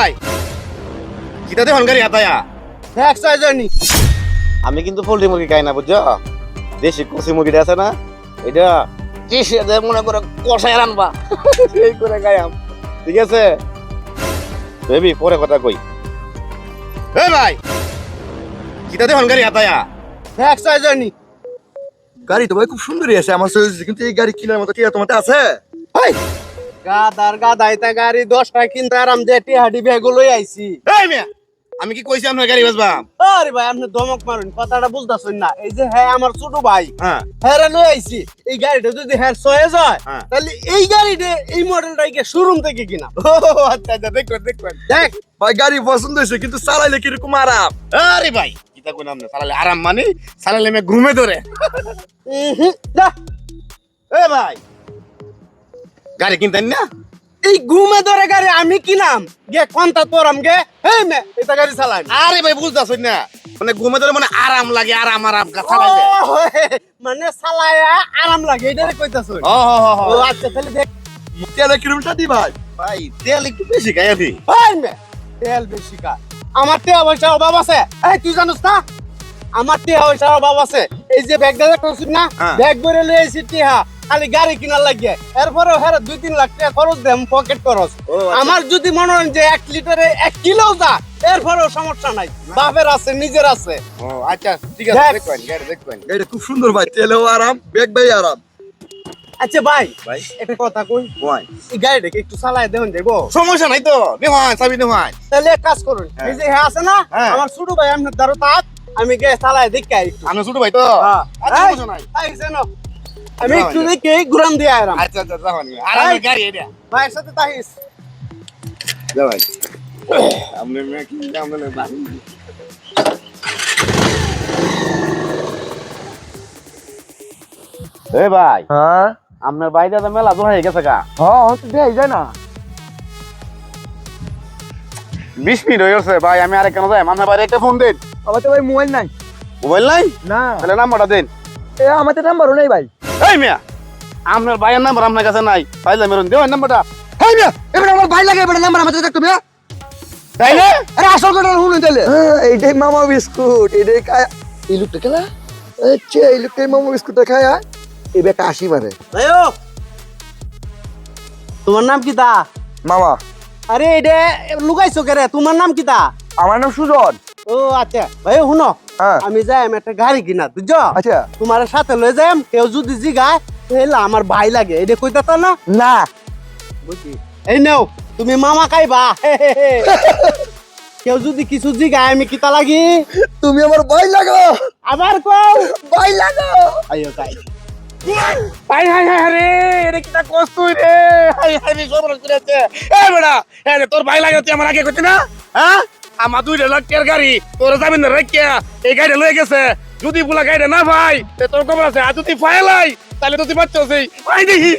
ভাই কিতা দেখুন গাড়ি হাতায়া এক জানি আমি কিন্তু পোল্ট্রি মুরগি খাই না বুঝছ? দেশি কষি মুরগিটা আছে না এটা মনে করে কষায় রানবা। এই করে গায়াম ঠিক আছে? বেবি পরে কথা কই। এ ভাই কিতা দেখুন গাড়ি হাতায়া এক জানি গাড়ি তো ভাই খুব সুন্দরই আছে আমার কিন্তু এই গাড়ি কেনার মতো কি তোমার আছে? হাই গাদার গাদাইতা গাড়ি দশটা কিনতে আরাম দিয়ে টিহাডি আইছি। এই মিয়া আমি কি কইছি আপনার গাড়ি আরে ভাই আপনি ধমক মারুন কথাটা বুঝতেছেন না। এই যে হ্যাঁ আমার ছোট ভাই হ্যাঁ। হ্যাঁ লই আইছি। এই গাড়িটা যদি হ্যাঁ সয়ে যায় হ্যাঁ। তাহলে এই গাড়িটা এই মডেলটাকে শোরুম থেকে কিনা। ও আচ্ছা আচ্ছা দেখ। ভাই গাড়ি পছন্দ হয়েছে কিন্তু চালাইলে কীরকম আরাম? আরে ভাই কিতা সালালে আরাম মানে মে ঘুমে ধরে। যা। এ ভাই গাড়ি কিনতেন না? এই ঘুমে ধরে গাড়ি আমি কিনাম। গে কোনটা তোরাম গে? হেই মে এটা গাড়ি চালাই আরে ভাই বুঝতাছ না। মানে ঘুমে ধরে মানে আরাম লাগে আরাম আরাম চালাইতে মানে চালায়া আরাম লাগে এটারে কইতাছ ও হো হো ও আচ্ছা তাহলে দেখ। তেলে কিলোমিটার দি ভাই? ভাই তেল একটু বেশি খাইয়া দি। ভাই মে তেল বেশি কা আমার টিয়া পয়সার অভাব আছে। এই তুই জানিস না? আমার টিয়া পয়সার অভাব আছে। এই যে ব্যাগটা দেখছিস না হ্যাঁ। ব্যাগ ভরে লই আইছি টিয়া। খালি গাড়ি কিনার লাগে এরপরে হেরে দুই তিন লাখ টাকা খরচ দেম পকেট খরচ। আচ্ছা। আমার যদি মনে হয় যে এক লিটারে এক কিলো যা এরপরেও সমস্যা নাই। বাপের আছে নিজের আছে। আচ্ছা ঠিক আছে দেখ। দেখবেন গাড়ি দেখবেন। গাড়িটা খুব সুন্দর ভাই তেলেও আরাম ব্যাগ ভাই আরাম। আচ্ছা ভাই ভাই। একটা কথা কই? এই গাড়িটাকে একটু চালায় দেবেন সমস্যা নাই তো চাবি তাহলে এক কাজ করুন হ্যাঁ। এই যে হ্যাঁ আছে না হ্যাঁ। আমার ছোট ভাই আপনার দ্বারা তাক আমি গে চালায় দেখে আমি ছোট ভাই তো? হ্যাঁ। আচ্ছা সমস্যা নাই। আমি যাও, একটু যাও। দেখে ঘুরাম দিয়ে আইরাম আচ্ছা আচ্ছা যাওয়ান আরামের এই। গাড়ি এটা। ভাইয়ের সাথে তাহিস। যাওয়ান আপনি মেয়ে কি আমরা বাড়ি। এ ভাই হ্যাঁ? আপনার বাইরে তো মেলা দূর হয়ে গেছে গা। হ্যাঁ হয়তো দেয় যায় না। বিশ মিনিট হয়ে গেছে ভাই আমি আরেক কেন যাই। আপনার বাইরে একটা ফোন দিন। আমার তো ভাই মোবাইল নাই। মোবাইল নাই? না। তাহলে নাম্বারটা দিন। এ আমাদের নাম্বারও নেই ভাই। এই মিয়া আপনার ভাইয়ের নাম্বার আপনার কাছে নাই। পাইলে মেরুন দেওয়ার নাম্বারটা হ্যাঁ মিয়া এবার আমার ভাই লাগে এবার নাম্বার আমাদের দেখতো মিয়া। তাই না? আরে আসল কথা শুনুন তাহলে। এইটাই মামা বিস্কুট এটাই খায়। এই লোকটা খেলা? আচ্ছা এই লোকটাই মামা বিস্কুটটা খায় এই বেটা আসি মারে। ভাইও তোমার নাম কি তা? মামা। আরে এটা লুকাইছো কে রে? তোমার নাম কি তা? আমার নাম সুজন। ও আচ্ছা। ভাই শুনো। হ্যাঁ। আমি যাই আমি একটা গাড়ি কিনা বুঝছ? আচ্ছা। তোমার সাথে লয়ে যাই কেউ যদি জিগায় তাহলে আমার ভাই লাগে। এটা কইতা তো না? না। বুঝছি। এই নাও তুমি মামা খাইবা। কেউ যদি কিছু জিগায় আমি কিতা লাগি? তুমি আমার ভাই লাগো। আবার কও। ভাই লাগো। আইও গাই হাই হাই হাই রে এটা কিটা কষ্ট রে? হাই হাই রে সব করেছে এ বেড়া এ তোর ভাই লাগে তুই আমার আগে করছিস না? হ্যাঁ? আমার দুই লাখ টাকার গাড়ি তোর যাবেন রেখে এই গাড়ি লয়ে গেছে। যদি বলা গাড়ি না ভাই তোর কবর আছে। আর যদি ফাইলাই তাহলে তো তুই পাচ্ছি ভাই দেখি।